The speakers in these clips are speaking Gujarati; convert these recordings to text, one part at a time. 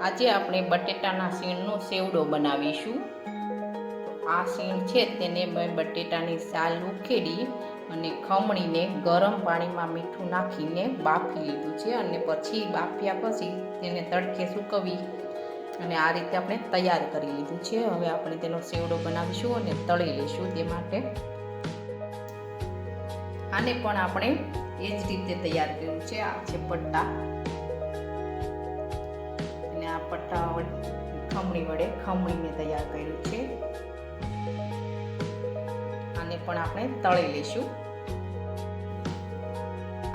આજે આપણે બટેટાના શીણનો સેવડો બનાવીશું. આ શીણ છે તેને મેં બટેટાની સાલ ઉખેડી અને ખમણીને ગરમ પાણીમાં મીઠું નાખીને બાફી લીધું છે અને પછી બાફ્યા પછી તેને તડકે સૂકવી અને આ રીતે આપણે તૈયાર કરી લીધું છે. હવે આપણે તેનો સેવડો બનાવીશું અને તળી લઈશું તે માટે. આને પણ આપણે એ જ રીતે તૈયાર કર્યું છે. આ છે પટ્ટા. પટ્ટા ખમણી વડે ખમણીને તૈયાર કર્યું છે. આને પણ આપણે તળી લઈશું.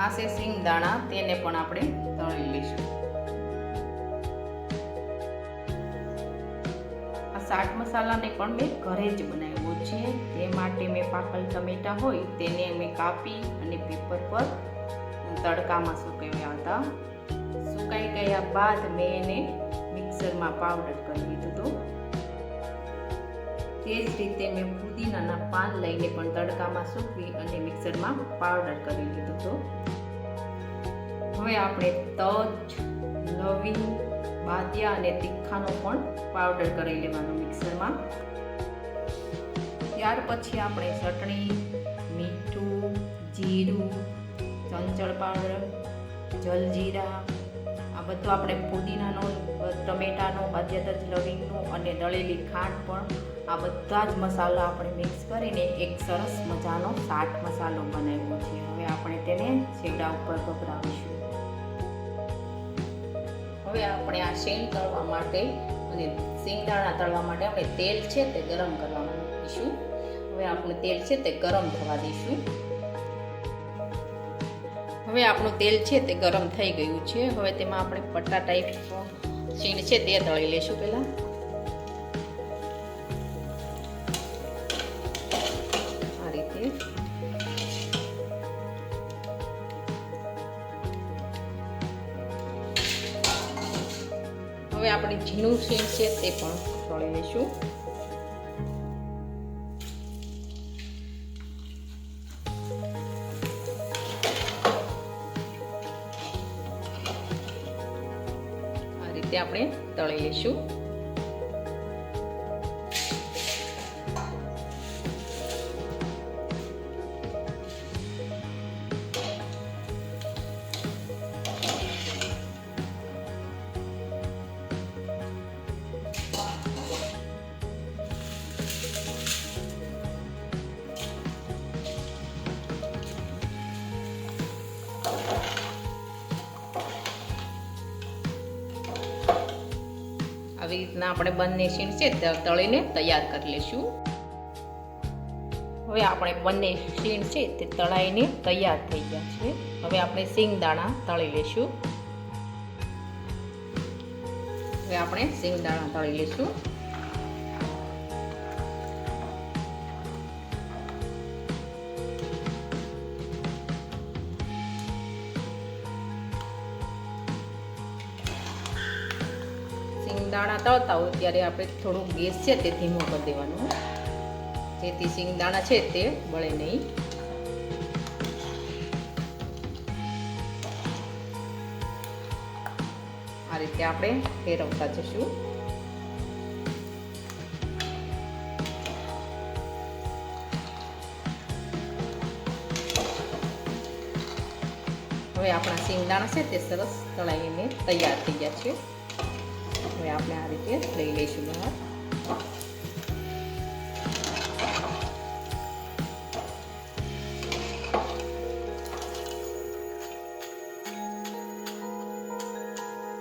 આ છે સિંગ દાણા, તેને પણ આપણે તળી લઈશું. આ શાક મસાલાને પણ મેં ઘરે જ બનાવ્યો છે. તે માટે મેં પાકલ ટમેટા હોય તેને મેં કાપી અને પેપર પર તડકામાં સુકવ્યા હતા. સુકાઈ ગયા બાદ મેં એને મિક્સરમાં પાવડર કરી લીધું હતું. તે જ રીતે મેં પુદીનાના પાન લઈને પણ તડકામાં સૂકવી અને મિક્સરમાં પાવડર કરી લીધું હતું. હવે આપણે તજ, લવિંગ, બાદિયા અને તીખાનો પણ પાવડર કરી લેવાનો મિક્સરમાં. ત્યાર પછી આપણે ચટણી, મીઠું, જીરું, ચંચળ પાવડર જલજીરા બધું આપણે પુદીનાનો, ટમેટાનો બાદિયા તજ લવિંગનો અને દળેલી ખાંડ પણ આ બધા જ મસાલા આપણે મિક્સ કરીને એક સરસ મજાનો ચાટ મસાલો બનાવ્યો છે. હવે આપણે તેને શેડા ઉપર ગભરાવીશું હવે આપણે આ શેંગ તળવા માટે અને સિંગદાણા તળવા માટે આપણે તેલ છે તે ગરમ કરવા મૂકીશું હવે આપણે તેલ છે તે ગરમ થવા દઈશું. હવે આપણું તેલ છે તે ગરમ થઈ ગયું છે. હવે તેમાં આપણે પટ્ટા ટાઈપ છીણ છે તે તળી લઈશું પહેલાં. આ રીતે. હવે આપણે ઝીણું છીણ છે તે પણ તળી લઈશું આપણે તળી લઈશું. રીતના આપણે બંને શીણ છે તળીને તૈયાર કરી લઈશું હવે આપણે બંને શીણ છે, તે તળાઈને તૈયાર થઈ ગયા છે. હવે આપણે સિંગ દાણા તળી લઈશું હવે આપણે સિંગ દાણા તળી લઈશું સિંગદાણા તળતા હોય ત્યારે આપણે થોડું ગેસ છે તે ધીમો કરી દેવાનું. જેથી સિંગદાણા છે તે બળે નહીં. આ રીતે આપણે ફેરવતા જશું. હવે આપણા સિંગદાણા છે તે સરસ તળાવીને તૈયાર થઈ ગયા છે. આપણે આ રીતે લઈ લઈશું બહાર.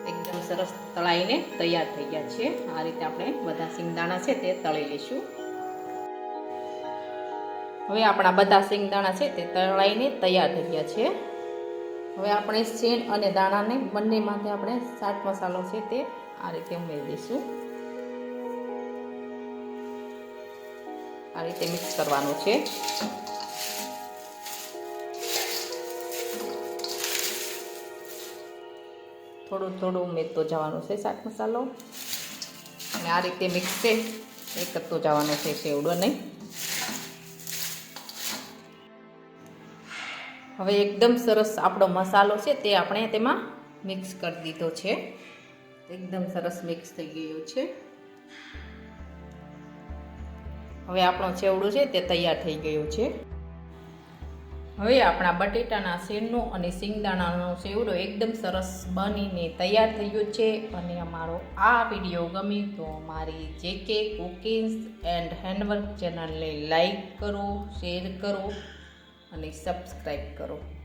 એકદમ સરસ તળાઈને તૈયાર થઈ ગયા છે. આ રીતે આપણે બધા સિંગદાણા છે તે તળી લઈશું. હવે આપણા બધા સિંગદાણા છે તે તળાઈને તૈયાર થઈ ગયા છે. હવે આપણે શેણ અને દાણાને બંને માટે આપણે ચાટ મસાલો છે તે આ રીતે ઉમેરીશું. આ રીતે મિક્સ કરવાનું છે. થોડું થોડું ઉમેરતો જવાનું છે શાક મસાલો. અને આ રીતે મિક્સ છે. એ કરતો જવાનો છે સેવડો નહીં. હવે એકદમ સરસ આપણો મસાલો છે તે આપણે તેમાં મિક્સ કરી દીધો છે. એકદમ સરસ મિક્સ થઈ ગયું છે. હવે આપણો ચેવડું છે તે તૈયાર થઈ ગયો છે. હવે આપણા બટેટાના શેરનો અને સિંગદાણાનો સેવડો એકદમ સરસ બનીને તૈયાર થઈ ગયો છે અને અમારો આ વીડિયો ગમે તો મારી જે કે કુકિંગ્સ એન્ડ હેન્ડવર્ક ચેનલને લાઈક કરો, શેર કરો અને સબસ્ક્રાઈબ કરો.